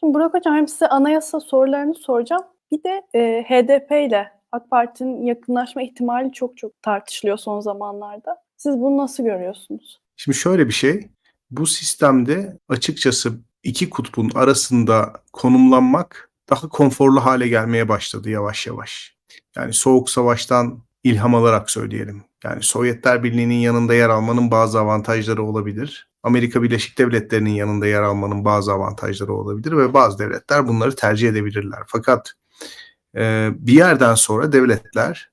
Şimdi Burak Hocam hem size anayasa sorularını soracağım. Bir de e, HDP ile AK Parti'nin yakınlaşma ihtimali çok çok tartışılıyor son zamanlarda. Siz bunu nasıl görüyorsunuz? Şimdi şöyle bir şey, bu sistemde açıkçası iki kutbun arasında konumlanmak daha konforlu hale gelmeye başladı yavaş yavaş. Yani Soğuk Savaş'tan ilham alarak söyleyelim. Yani Sovyetler Birliği'nin yanında yer almanın bazı avantajları olabilir. Amerika Birleşik Devletleri'nin yanında yer almanın bazı avantajları olabilir ve bazı devletler bunları tercih edebilirler. Fakat e, bir yerden sonra devletler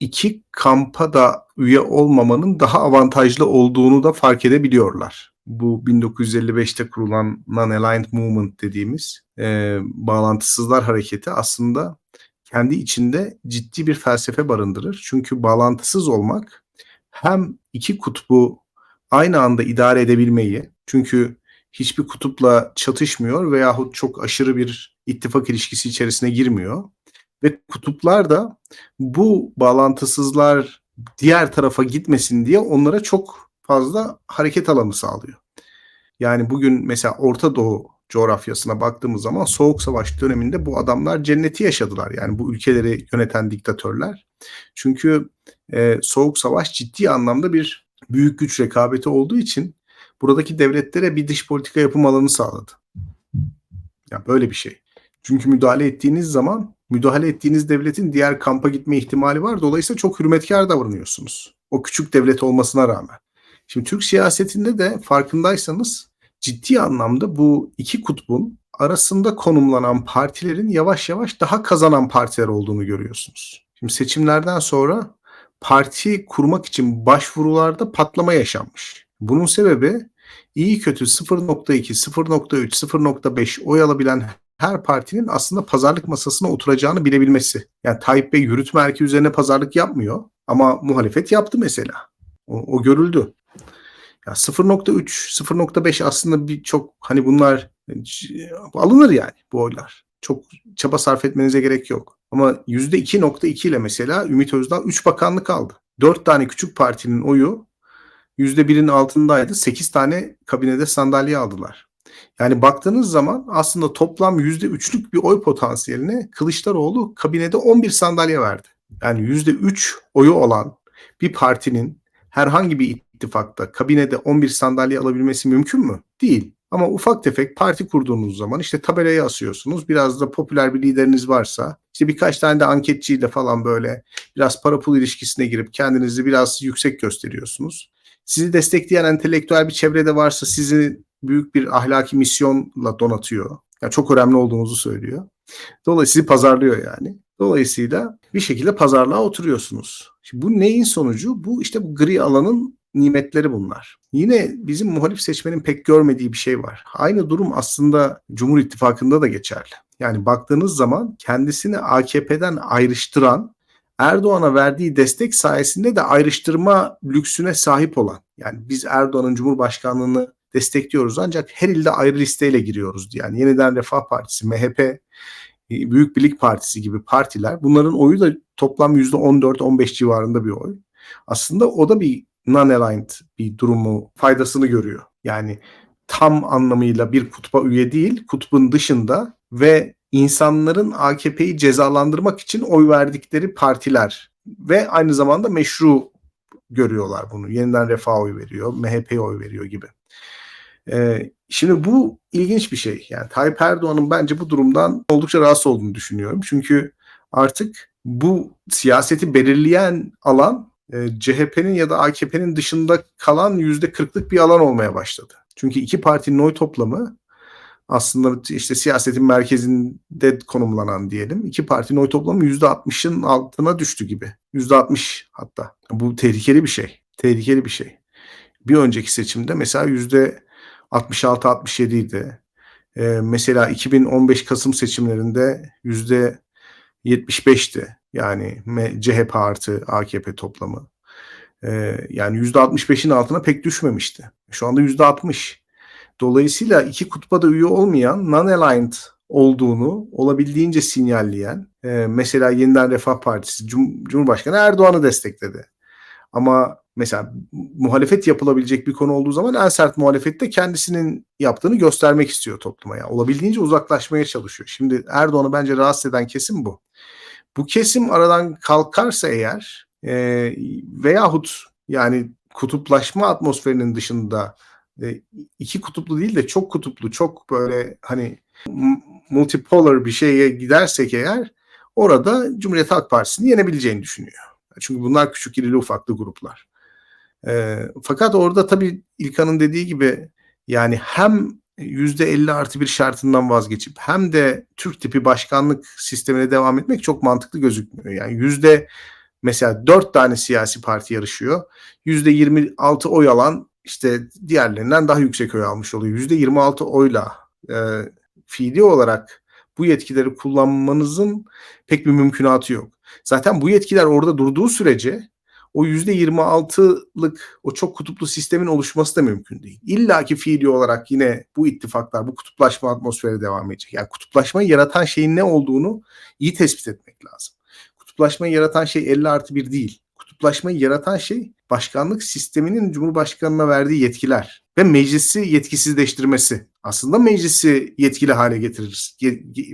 iki kampa da üye olmamanın daha avantajlı olduğunu da fark edebiliyorlar. Bu 1955'te kurulan Non-Aligned Movement dediğimiz e, bağlantısızlar hareketi aslında kendi içinde ciddi bir felsefe barındırır. Çünkü bağlantısız olmak hem iki kutbu aynı anda idare edebilmeyi, çünkü hiçbir kutupla çatışmıyor veyahut çok aşırı bir ittifak ilişkisi içerisine girmiyor. Ve kutuplar da bu bağlantısızlar diğer tarafa gitmesin diye onlara çok fazla hareket alanı sağlıyor. Yani bugün mesela Orta Doğu coğrafyasına baktığımız zaman Soğuk Savaş döneminde bu adamlar cenneti yaşadılar. Yani bu ülkeleri yöneten diktatörler. Çünkü e, Soğuk Savaş ciddi anlamda bir büyük güç rekabeti olduğu için buradaki devletlere bir dış politika yapım alanı sağladı. Yani böyle bir şey. Çünkü müdahale ettiğiniz zaman müdahale ettiğiniz devletin diğer kampa gitme ihtimali var. Dolayısıyla çok hürmetkar davranıyorsunuz. O küçük devlet olmasına rağmen. Şimdi Türk siyasetinde de farkındaysanız ciddi anlamda bu iki kutbun arasında konumlanan partilerin yavaş yavaş daha kazanan partiler olduğunu görüyorsunuz. Şimdi seçimlerden sonra parti kurmak için başvurularda patlama yaşanmış. Bunun sebebi iyi kötü 0.2, 0.3, 0.5 oy alabilen her partinin aslında pazarlık masasına oturacağını bilebilmesi. Yani Tayyip Bey yürütme erki üzerine pazarlık yapmıyor ama muhalefet yaptı mesela. O, o görüldü. Ya 0.3, 0.5 aslında bir çok hani bunlar alınır yani bu oylar. Çok çaba sarf etmenize gerek yok. Ama %2.2 ile mesela Ümit Özdağ 3 bakanlık aldı. 4 tane küçük partinin oyu %1'in altındaydı. 8 tane kabinede sandalye aldılar. Yani baktığınız zaman aslında toplam %3'lük bir oy potansiyeline Kılıçdaroğlu kabinede 11 sandalye verdi. Yani %3 oyu olan bir partinin herhangi bir ittifakta kabinede 11 sandalye alabilmesi mümkün mü? Değil. Ama ufak tefek parti kurduğunuz zaman işte tabelayı asıyorsunuz. Biraz da popüler bir lideriniz varsa işte birkaç tane de anketçiyle falan böyle biraz para pul ilişkisine girip kendinizi biraz yüksek gösteriyorsunuz. Sizi destekleyen entelektüel bir çevrede varsa sizi büyük bir ahlaki misyonla donatıyor. Yani çok önemli olduğunuzu söylüyor. Dolayısıyla sizi pazarlıyor yani. Dolayısıyla bir şekilde pazarlığa oturuyorsunuz. Şimdi bu neyin sonucu? Bu işte bu gri alanın nimetleri bunlar. Yine bizim muhalif seçmenin pek görmediği bir şey var. Aynı durum aslında Cumhur İttifakı'nda da geçerli. Yani baktığınız zaman kendisini AKP'den ayrıştıran Erdoğan'a verdiği destek sayesinde de ayrıştırma lüksüne sahip olan. Yani biz Erdoğan'ın Cumhurbaşkanlığını destekliyoruz ancak her ilde ayrı listeyle giriyoruz. Yani yeniden Refah Partisi, MHP, Büyük Birlik Partisi gibi partiler bunların oyu da toplam %14-15 civarında bir oy. Aslında o da bir non-aligned bir durumu faydasını görüyor. Yani tam anlamıyla bir kutba üye değil, kutbun dışında ve insanların AKP'yi cezalandırmak için oy verdikleri partiler ve aynı zamanda meşru görüyorlar bunu. Yeniden Refah oy veriyor, MHP'ye oy veriyor gibi. Ee, şimdi bu ilginç bir şey. Yani Tayyip Erdoğan'ın bence bu durumdan oldukça rahatsız olduğunu düşünüyorum. Çünkü artık bu siyaseti belirleyen alan e, CHP'nin ya da AKP'nin dışında kalan yüzde kırklık bir alan olmaya başladı. Çünkü iki partinin oy toplamı aslında işte siyasetin merkezinde konumlanan diyelim. iki partinin oy toplamı yüzde altmışın altına düştü gibi. Yüzde altmış hatta. Bu tehlikeli bir şey. Tehlikeli bir şey. Bir önceki seçimde mesela yüzde 66-67 idi. Ee, mesela 2015 Kasım seçimlerinde yüzde 75'ti. Yani CHP artı AKP toplamı. Ee, yani yüzde 65'in altına pek düşmemişti. Şu anda yüzde 60. Dolayısıyla iki kutba da üye olmayan non-aligned olduğunu olabildiğince sinyalleyen e, mesela Yeniden Refah Partisi Cum Cumhurbaşkanı Erdoğan'ı destekledi. Ama mesela muhalefet yapılabilecek bir konu olduğu zaman en sert muhalefette kendisinin yaptığını göstermek istiyor topluma. Yani olabildiğince uzaklaşmaya çalışıyor. Şimdi Erdoğan'ı bence rahatsız eden kesim bu. Bu kesim aradan kalkarsa eğer e, veyahut yani kutuplaşma atmosferinin dışında e, iki kutuplu değil de çok kutuplu, çok böyle hani multipolar bir şeye gidersek eğer orada Cumhuriyet Halk Partisi'ni yenebileceğini düşünüyor. Çünkü bunlar küçük irili ufaklı gruplar. E, fakat orada tabii İlkan'ın dediği gibi yani hem %50 artı bir şartından vazgeçip hem de Türk tipi başkanlık sistemine devam etmek çok mantıklı gözükmüyor. Yani yüzde mesela dört tane siyasi parti yarışıyor. Yüzde 26 oy alan işte diğerlerinden daha yüksek oy almış oluyor. Yüzde 26 oyla e, fiili olarak bu yetkileri kullanmanızın pek bir mümkünatı yok. Zaten bu yetkiler orada durduğu sürece o %26'lık o çok kutuplu sistemin oluşması da mümkün değil. İlla ki fiili olarak yine bu ittifaklar, bu kutuplaşma atmosferi devam edecek. Yani kutuplaşmayı yaratan şeyin ne olduğunu iyi tespit etmek lazım. Kutuplaşmayı yaratan şey 50 artı 1 değil. Kutuplaşmayı yaratan şey başkanlık sisteminin Cumhurbaşkanı'na verdiği yetkiler ve meclisi yetkisizleştirmesi. Aslında meclisi yetkili hale getirir.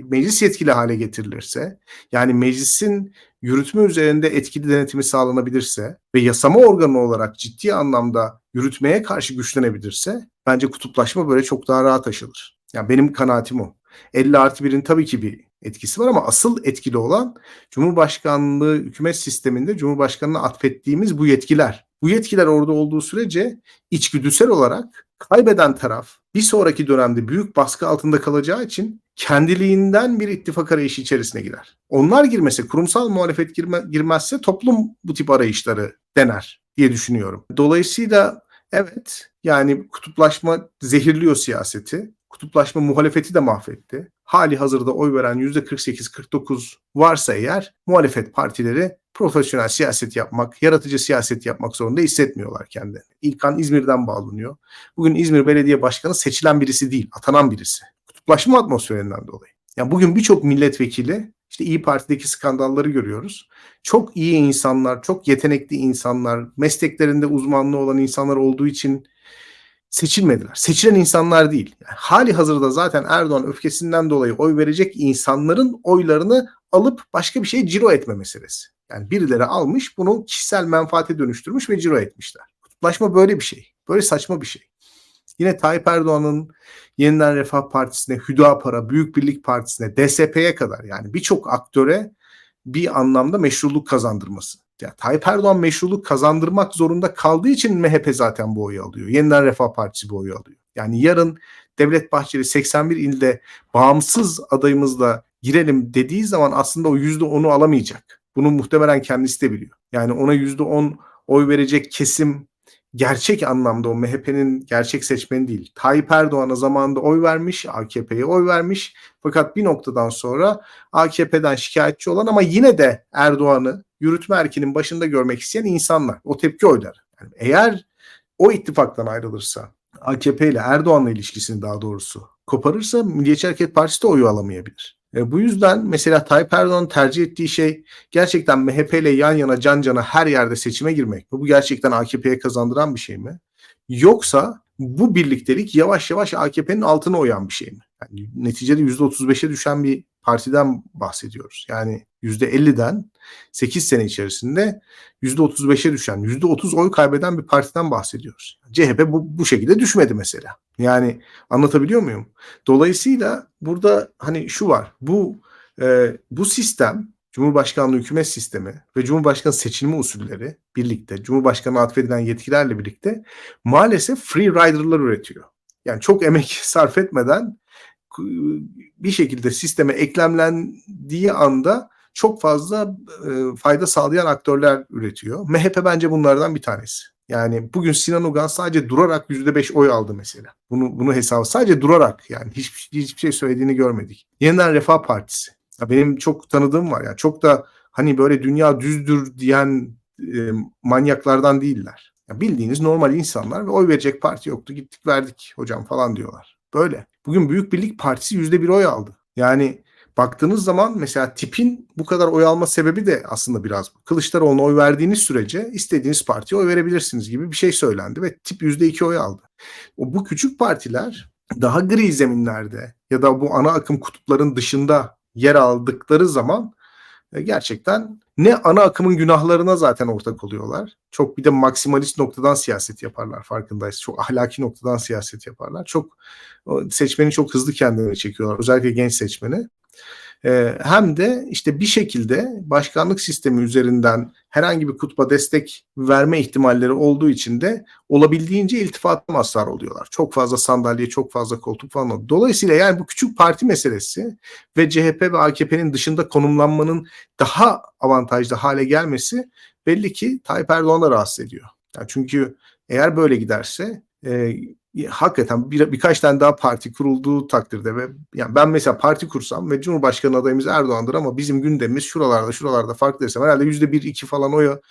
Meclis yetkili hale getirilirse yani meclisin yürütme üzerinde etkili denetimi sağlanabilirse ve yasama organı olarak ciddi anlamda yürütmeye karşı güçlenebilirse bence kutuplaşma böyle çok daha rahat aşılır. Yani benim kanaatim o. 50 artı 1'in tabii ki bir etkisi var ama asıl etkili olan Cumhurbaşkanlığı hükümet sisteminde Cumhurbaşkanı'na atfettiğimiz bu yetkiler. Bu yetkiler orada olduğu sürece içgüdüsel olarak kaybeden taraf bir sonraki dönemde büyük baskı altında kalacağı için kendiliğinden bir ittifak arayışı içerisine girer. Onlar girmese, kurumsal muhalefet girme, girmezse toplum bu tip arayışları dener diye düşünüyorum. Dolayısıyla evet yani kutuplaşma zehirliyor siyaseti. Kutuplaşma muhalefeti de mahvetti. Hali hazırda oy veren %48-49 varsa eğer muhalefet partileri profesyonel siyaset yapmak, yaratıcı siyaset yapmak zorunda hissetmiyorlar kendilerini. İlkan İzmir'den bağlanıyor. Bugün İzmir Belediye Başkanı seçilen birisi değil, atanan birisi. Kutuplaşma atmosferinden dolayı. Yani bugün birçok milletvekili işte İyi Parti'deki skandalları görüyoruz. Çok iyi insanlar, çok yetenekli insanlar, mesleklerinde uzmanlığı olan insanlar olduğu için seçilmediler. Seçilen insanlar değil. Yani hali hazırda zaten Erdoğan öfkesinden dolayı oy verecek insanların oylarını alıp başka bir şey ciro etme meselesi. Yani birileri almış bunu kişisel menfaate dönüştürmüş ve ciro etmişler. Kutuplaşma böyle bir şey. Böyle saçma bir şey. Yine Tayyip Erdoğan'ın Yeniden Refah Partisi'ne, Hüdapar'a, Büyük Birlik Partisi'ne, DSP'ye kadar yani birçok aktöre bir anlamda meşruluk kazandırması. Yani Tayyip Erdoğan meşruluk kazandırmak zorunda kaldığı için MHP zaten bu oyu alıyor. Yeniden Refah Partisi bu oyu alıyor. Yani yarın Devlet Bahçeli 81 ilde bağımsız adayımızla girelim dediği zaman aslında o %10'u alamayacak. Bunu muhtemelen kendisi de biliyor. Yani ona %10 oy verecek kesim gerçek anlamda o MHP'nin gerçek seçmeni değil. Tayyip Erdoğan'a zamanında oy vermiş, AKP'ye oy vermiş. Fakat bir noktadan sonra AKP'den şikayetçi olan ama yine de Erdoğan'ı yürütme erkinin başında görmek isteyen insanlar. O tepki oyları. Yani eğer o ittifaktan ayrılırsa AKP ile Erdoğan'la ilişkisini daha doğrusu koparırsa Milliyetçi Hareket Partisi de oyu alamayabilir. E, bu yüzden mesela Tayyip Erdoğan'ın tercih ettiği şey gerçekten MHP ile yan yana can cana her yerde seçime girmek mi? Bu gerçekten AKP'ye kazandıran bir şey mi? Yoksa bu birliktelik yavaş yavaş AKP'nin altına oyan bir şey mi? Yani neticede %35'e düşen bir partiden bahsediyoruz. Yani %50'den 8 sene içerisinde %35'e düşen, %30 oy kaybeden bir partiden bahsediyoruz. CHP bu, bu şekilde düşmedi mesela. Yani anlatabiliyor muyum? Dolayısıyla burada hani şu var. Bu e, bu sistem Cumhurbaşkanlığı hükümet sistemi ve Cumhurbaşkanı seçilme usulleri birlikte, Cumhurbaşkanı atfedilen yetkilerle birlikte maalesef free rider'lar üretiyor. Yani çok emek sarf etmeden bir şekilde sisteme eklemlendiği anda çok fazla e, fayda sağlayan aktörler üretiyor. MHP bence bunlardan bir tanesi. Yani bugün Sinan Ogan sadece durarak %5 oy aldı mesela. Bunu bunu hesabı sadece durarak yani hiçbir, hiçbir şey söylediğini görmedik. Yeniden Refah Partisi. Ya benim çok tanıdığım var ya. Çok da hani böyle dünya düzdür diyen e, manyaklardan değiller. Ya bildiğiniz normal insanlar ve oy verecek parti yoktu. Gittik verdik hocam falan diyorlar. Böyle. Bugün Büyük Birlik Partisi %1 oy aldı. Yani baktığınız zaman mesela tipin bu kadar oy alma sebebi de aslında biraz bu. Kılıçdaroğlu'na oy verdiğiniz sürece istediğiniz partiye oy verebilirsiniz gibi bir şey söylendi ve tip %2 oy aldı. O bu küçük partiler daha gri zeminlerde ya da bu ana akım kutupların dışında yer aldıkları zaman gerçekten ne ana akımın günahlarına zaten ortak oluyorlar. Çok bir de maksimalist noktadan siyaset yaparlar farkındayız. Çok ahlaki noktadan siyaset yaparlar. Çok seçmeni çok hızlı kendilerine çekiyorlar. Özellikle genç seçmeni. Ee, hem de işte bir şekilde başkanlık sistemi üzerinden herhangi bir kutba destek verme ihtimalleri olduğu için de olabildiğince iltifatlı mazhar oluyorlar. Çok fazla sandalye, çok fazla koltuk falan. Dolayısıyla yani bu küçük parti meselesi ve CHP ve AKP'nin dışında konumlanmanın daha avantajlı hale gelmesi belli ki Tayyip Erdoğan'ı rahatsız ediyor. Yani çünkü eğer böyle giderse e, hakikaten bir, birkaç tane daha parti kurulduğu takdirde ve yani ben mesela parti kursam ve Cumhurbaşkanı adayımız Erdoğan'dır ama bizim gündemimiz şuralarda şuralarda farklı desem herhalde yüzde bir iki falan oyu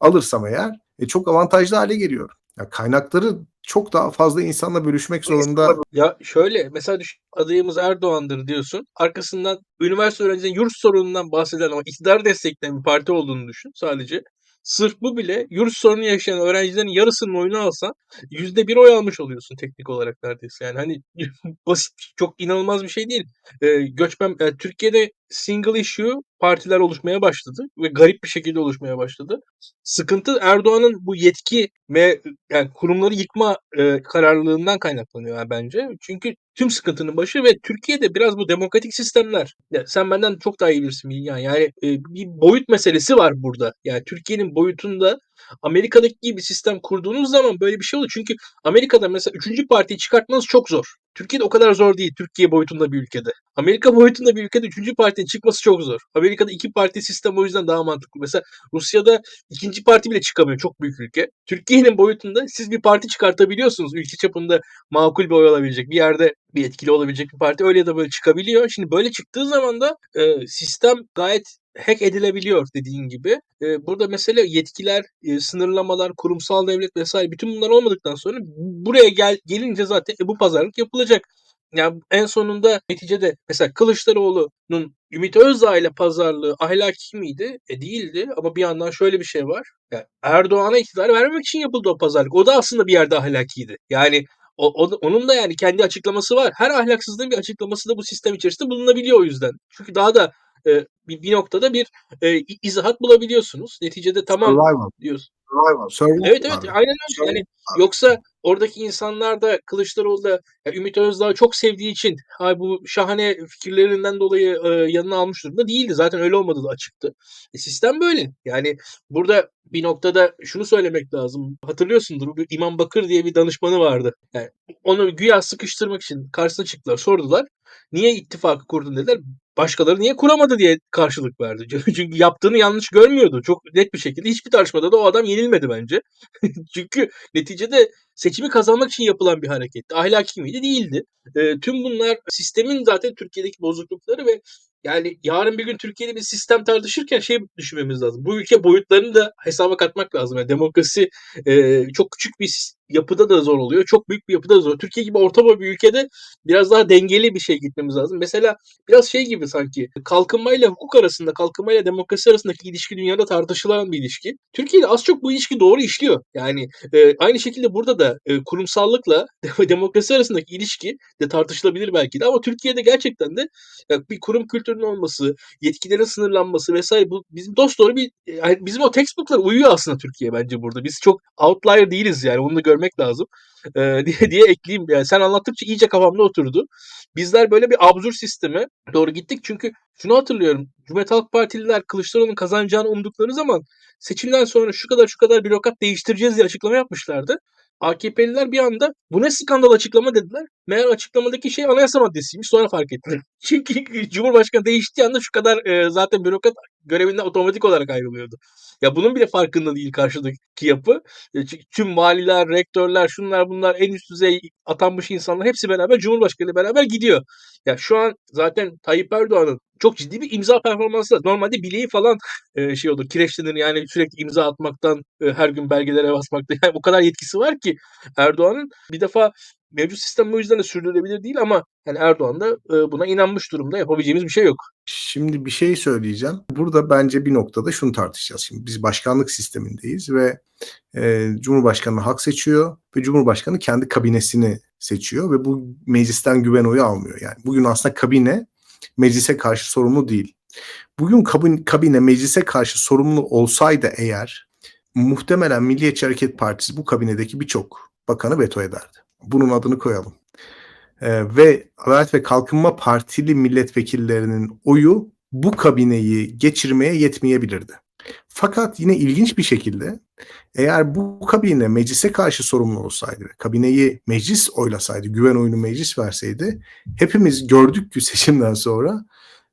alırsam eğer e, çok avantajlı hale geliyor. Yani kaynakları çok daha fazla insanla bölüşmek zorunda. Ya şöyle mesela düşün, adayımız Erdoğan'dır diyorsun. Arkasından üniversite öğrencilerinin yurt sorunundan bahseden ama iktidar destekleyen bir parti olduğunu düşün sadece. Sırf bu bile yurt sorunu yaşayan öğrencilerin yarısının oyunu alsan yüzde bir oy almış oluyorsun teknik olarak neredeyse. Yani hani basit çok inanılmaz bir şey değil. Ee, göçmen yani Türkiye'de single issue partiler oluşmaya başladı ve garip bir şekilde oluşmaya başladı. Sıkıntı Erdoğan'ın bu yetki ve yani kurumları yıkma e, kararlılığından kaynaklanıyor yani bence. Çünkü tüm sıkıntının başı ve Türkiye'de biraz bu demokratik sistemler. Ya sen benden çok daha iyi bilirsin Bilgehan. Yani e, bir boyut meselesi var burada. Yani Türkiye'nin boyutunda Amerika'daki gibi bir sistem kurduğunuz zaman böyle bir şey olur. Çünkü Amerika'da mesela üçüncü partiyi çıkartmanız çok zor. Türkiye'de o kadar zor değil. Türkiye boyutunda bir ülkede. Amerika boyutunda bir ülkede üçüncü partinin çıkması çok zor. Amerika'da iki parti sistem o yüzden daha mantıklı. Mesela Rusya'da ikinci parti bile çıkamıyor. Çok büyük ülke. Türkiye'nin boyutunda siz bir parti çıkartabiliyorsunuz. Ülke çapında makul bir oy alabilecek. Bir yerde bir etkili olabilecek bir parti öyle ya da böyle çıkabiliyor. Şimdi böyle çıktığı zaman da e, sistem gayet hack edilebiliyor dediğin gibi. E, burada mesele yetkiler, e, sınırlamalar, kurumsal devlet vesaire bütün bunlar olmadıktan sonra buraya gel gelince zaten e, bu pazarlık yapılacak. Yani en sonunda neticede mesela Kılıçdaroğlu'nun Ümit Özdağ ile pazarlığı ahlaki miydi? E değildi ama bir yandan şöyle bir şey var. Yani Erdoğan'a iktidar vermemek için yapıldı o pazarlık. O da aslında bir yerde ahlakiydi. Yani o- onun da yani kendi açıklaması var. Her ahlaksızlığın bir açıklaması da bu sistem içerisinde bulunabiliyor o yüzden. Çünkü daha da e, bir, bir noktada bir e, izahat bulabiliyorsunuz. Neticede tamam Survival. diyorsun. Survival. Survival Evet evet abi. aynen öyle. Yani yoksa oradaki insanlar da Kılıçdaroğlu da ya Ümit Özdağ'ı çok sevdiği için ha bu şahane fikirlerinden dolayı e, yanına almış durumda değildi. Zaten öyle olmadığı da açıktı. E, sistem böyle. Yani burada bir noktada şunu söylemek lazım. Hatırlıyorsundur bu İmam Bakır diye bir danışmanı vardı. Yani onu güya sıkıştırmak için karşısına çıktılar, sordular. Niye ittifakı kurdun dediler. Başkaları niye kuramadı diye karşılık verdi. Çünkü yaptığını yanlış görmüyordu. Çok net bir şekilde hiçbir tartışmada da o adam yenilmedi bence. Çünkü neticede seçimi kazanmak için yapılan bir hareketti. Ahlaki miydi? Değildi. E, tüm bunlar sistemin zaten Türkiye'deki bozuklukları ve yani yarın bir gün Türkiye'de bir sistem tartışırken şey düşünmemiz lazım. Bu ülke boyutlarını da hesaba katmak lazım. Yani demokrasi e, çok küçük bir yapıda da zor oluyor. Çok büyük bir yapıda da zor. Türkiye gibi orta boy bir ülkede biraz daha dengeli bir şey gitmemiz lazım. Mesela biraz şey gibi sanki kalkınmayla hukuk arasında, kalkınmayla demokrasi arasındaki ilişki dünyada tartışılan bir ilişki. Türkiye'de az çok bu ilişki doğru işliyor. Yani e, aynı şekilde burada da e, kurumsallıkla demokrasi arasındaki ilişki de tartışılabilir belki de ama Türkiye'de gerçekten de ya bir kurum kültürünün olması, yetkilerin sınırlanması vesaire bu bizim dost doğru bir yani bizim o textbook'lar uyuyor aslında Türkiye bence burada. Biz çok outlier değiliz yani onu da görmek lazım. Ee, diye, diye ekleyeyim. Yani sen anlattıkça iyice kafamda oturdu. Bizler böyle bir absürt sisteme doğru gittik çünkü şunu hatırlıyorum. Cumhuriyet Halk Partililer Kılıçdaroğlu'nun kazanacağını umdukları zaman seçimden sonra şu kadar şu kadar bürokrat değiştireceğiz diye açıklama yapmışlardı. AKP'liler bir anda bu ne skandal açıklama dediler. Meğer açıklamadaki şey anayasa maddesiymiş sonra fark ettiler. Çünkü Cumhurbaşkanı değiştiği anda şu kadar e, zaten bürokrat görevinden otomatik olarak ayrılıyordu. Ya bunun bile farkında değil karşıdaki yapı. E, tüm valiler, rektörler, şunlar bunlar en üst düzey atanmış insanlar hepsi beraber Cumhurbaşkanı beraber gidiyor. Ya şu an zaten Tayyip Erdoğan'ın çok ciddi bir imza performansı. Normalde bileği falan e, şey olur kireçlenir yani sürekli imza atmaktan e, her gün belgelere basmaktan yani o kadar yetkisi var ki Erdoğan'ın bir defa mevcut sistem bu yüzden de sürdürülebilir değil ama yani Erdoğan da buna inanmış durumda. Yapabileceğimiz bir şey yok. Şimdi bir şey söyleyeceğim. Burada bence bir noktada şunu tartışacağız. Şimdi biz başkanlık sistemindeyiz ve Cumhurbaşkanı halk seçiyor ve Cumhurbaşkanı kendi kabinesini seçiyor ve bu meclisten güven oyu almıyor. Yani bugün aslında kabine meclise karşı sorumlu değil. Bugün kabine, kabine meclise karşı sorumlu olsaydı eğer muhtemelen Milliyetçi Hareket Partisi bu kabinedeki birçok bakanı veto ederdi. Bunun adını koyalım. Ee, ve Adalet ve Kalkınma Partili milletvekillerinin oyu bu kabineyi geçirmeye yetmeyebilirdi. Fakat yine ilginç bir şekilde eğer bu kabine meclise karşı sorumlu olsaydı, kabineyi meclis oylasaydı, güven oyunu meclis verseydi, hepimiz gördük ki seçimden sonra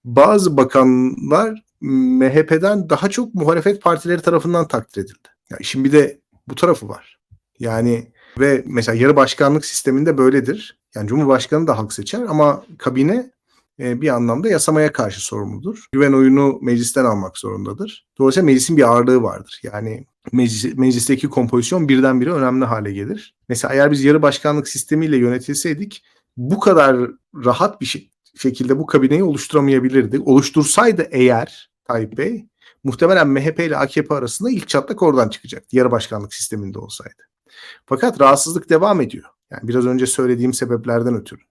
bazı bakanlar MHP'den daha çok muhalefet partileri tarafından takdir edildi. Ya işin bir de bu tarafı var. Yani ve mesela yarı başkanlık sisteminde böyledir. Yani Cumhurbaşkanı da halk seçer ama kabine e, bir anlamda yasamaya karşı sorumludur. Güven oyunu meclisten almak zorundadır. Dolayısıyla meclisin bir ağırlığı vardır. Yani meclis, meclisteki kompozisyon birdenbire önemli hale gelir. Mesela eğer biz yarı başkanlık sistemiyle yönetilseydik bu kadar rahat bir şekilde bu kabineyi oluşturamayabilirdik. Oluştursaydı eğer Tayyip Bey muhtemelen MHP ile AKP arasında ilk çatlak oradan çıkacaktı. Yarı başkanlık sisteminde olsaydı. Fakat rahatsızlık devam ediyor. Yani biraz önce söylediğim sebeplerden ötürü.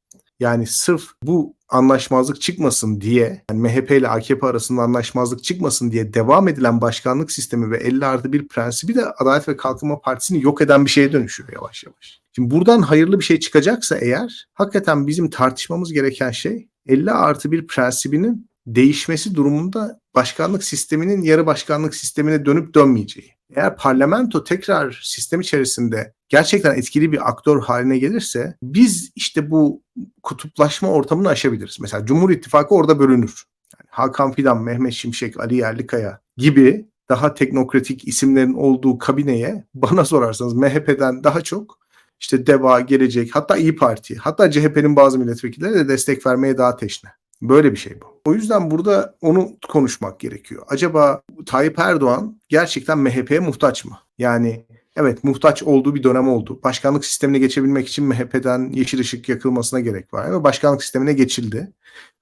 Yani sırf bu anlaşmazlık çıkmasın diye, yani MHP ile AKP arasında anlaşmazlık çıkmasın diye devam edilen başkanlık sistemi ve 50 artı bir prensibi de Adalet ve Kalkınma Partisi'ni yok eden bir şeye dönüşüyor yavaş yavaş. Şimdi buradan hayırlı bir şey çıkacaksa eğer, hakikaten bizim tartışmamız gereken şey 50 artı bir prensibinin değişmesi durumunda başkanlık sisteminin yarı başkanlık sistemine dönüp dönmeyeceği. Eğer parlamento tekrar sistem içerisinde gerçekten etkili bir aktör haline gelirse biz işte bu kutuplaşma ortamını aşabiliriz. Mesela Cumhur İttifakı orada bölünür. Yani Hakan Fidan, Mehmet Şimşek, Ali Yerlikaya gibi daha teknokratik isimlerin olduğu kabineye bana sorarsanız MHP'den daha çok işte DEVA, Gelecek, hatta İyi Parti, hatta CHP'nin bazı milletvekilleri de destek vermeye daha teşne. Böyle bir şey bu. O yüzden burada onu konuşmak gerekiyor. Acaba Tayyip Erdoğan gerçekten MHP'ye muhtaç mı? Yani evet muhtaç olduğu bir dönem oldu. Başkanlık sistemine geçebilmek için MHP'den yeşil ışık yakılmasına gerek var. Ve başkanlık sistemine geçildi.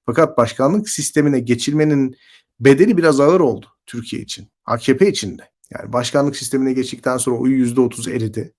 Fakat başkanlık sistemine geçilmenin bedeli biraz ağır oldu Türkiye için. AKP için de. Yani başkanlık sistemine geçtikten sonra oyu %30 eridi.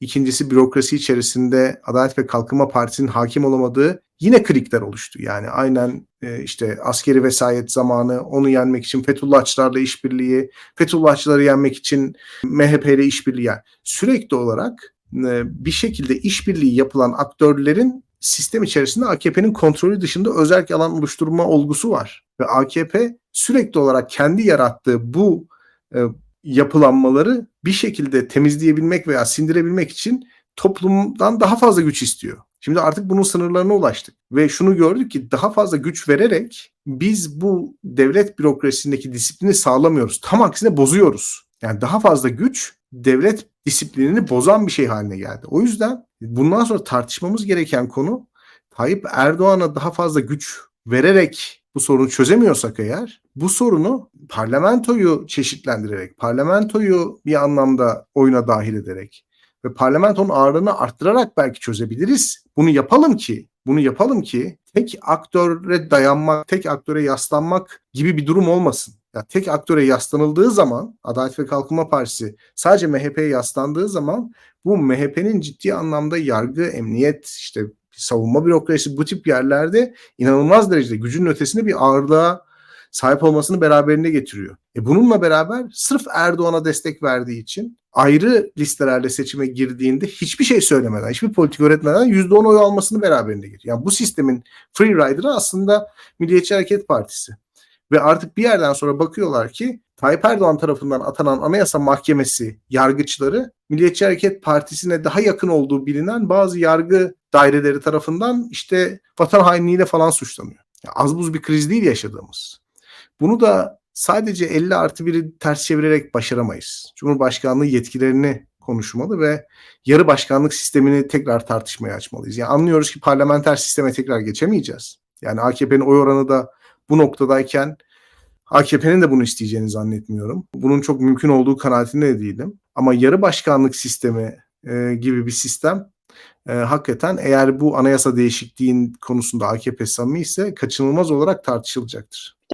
İkincisi bürokrasi içerisinde Adalet ve Kalkınma Partisi'nin hakim olamadığı yine klikler oluştu. Yani aynen e, işte askeri vesayet zamanı onu yenmek için Fethullahçılarla işbirliği, Fethullahçıları yenmek için MHP ile işbirliği. Yani sürekli olarak e, bir şekilde işbirliği yapılan aktörlerin sistem içerisinde AKP'nin kontrolü dışında özel alan oluşturma olgusu var. Ve AKP sürekli olarak kendi yarattığı bu e, yapılanmaları bir şekilde temizleyebilmek veya sindirebilmek için toplumdan daha fazla güç istiyor. Şimdi artık bunun sınırlarına ulaştık ve şunu gördük ki daha fazla güç vererek biz bu devlet bürokrasisindeki disiplini sağlamıyoruz. Tam aksine bozuyoruz. Yani daha fazla güç devlet disiplinini bozan bir şey haline geldi. O yüzden bundan sonra tartışmamız gereken konu Tayyip Erdoğan'a daha fazla güç vererek bu sorunu çözemiyorsak eğer bu sorunu parlamentoyu çeşitlendirerek, parlamentoyu bir anlamda oyuna dahil ederek ve parlamentonun ağırlığını arttırarak belki çözebiliriz. Bunu yapalım ki, bunu yapalım ki tek aktöre dayanmak, tek aktöre yaslanmak gibi bir durum olmasın. Ya tek aktöre yaslanıldığı zaman Adalet ve Kalkınma Partisi sadece MHP'ye yaslandığı zaman bu MHP'nin ciddi anlamda yargı, emniyet, işte savunma bürokrasisi bu tip yerlerde inanılmaz derecede gücün ötesinde bir ağırlığa sahip olmasını beraberinde getiriyor. E bununla beraber sırf Erdoğan'a destek verdiği için ayrı listelerle seçime girdiğinde hiçbir şey söylemeden, hiçbir politik öğretmeden %10 oy almasını beraberinde getiriyor. Yani bu sistemin free rider'ı aslında Milliyetçi Hareket Partisi. Ve artık bir yerden sonra bakıyorlar ki Tayyip Erdoğan tarafından atanan Anayasa Mahkemesi yargıçları Milliyetçi Hareket Partisi'ne daha yakın olduğu bilinen bazı yargı daireleri tarafından işte vatan hainliğiyle falan suçlanıyor. Yani az buz bir kriz değil yaşadığımız. Bunu da sadece 50 artı 1'i ters çevirerek başaramayız. Cumhurbaşkanlığı yetkilerini konuşmalı ve yarı başkanlık sistemini tekrar tartışmaya açmalıyız. Yani anlıyoruz ki parlamenter sisteme tekrar geçemeyeceğiz. Yani AKP'nin oy oranı da bu noktadayken AKP'nin de bunu isteyeceğini zannetmiyorum. Bunun çok mümkün olduğu kanaatinde de değilim. Ama yarı başkanlık sistemi e, gibi bir sistem e, hakikaten eğer bu anayasa değişikliğin konusunda AKP samimi ise kaçınılmaz olarak tartışılacaktır.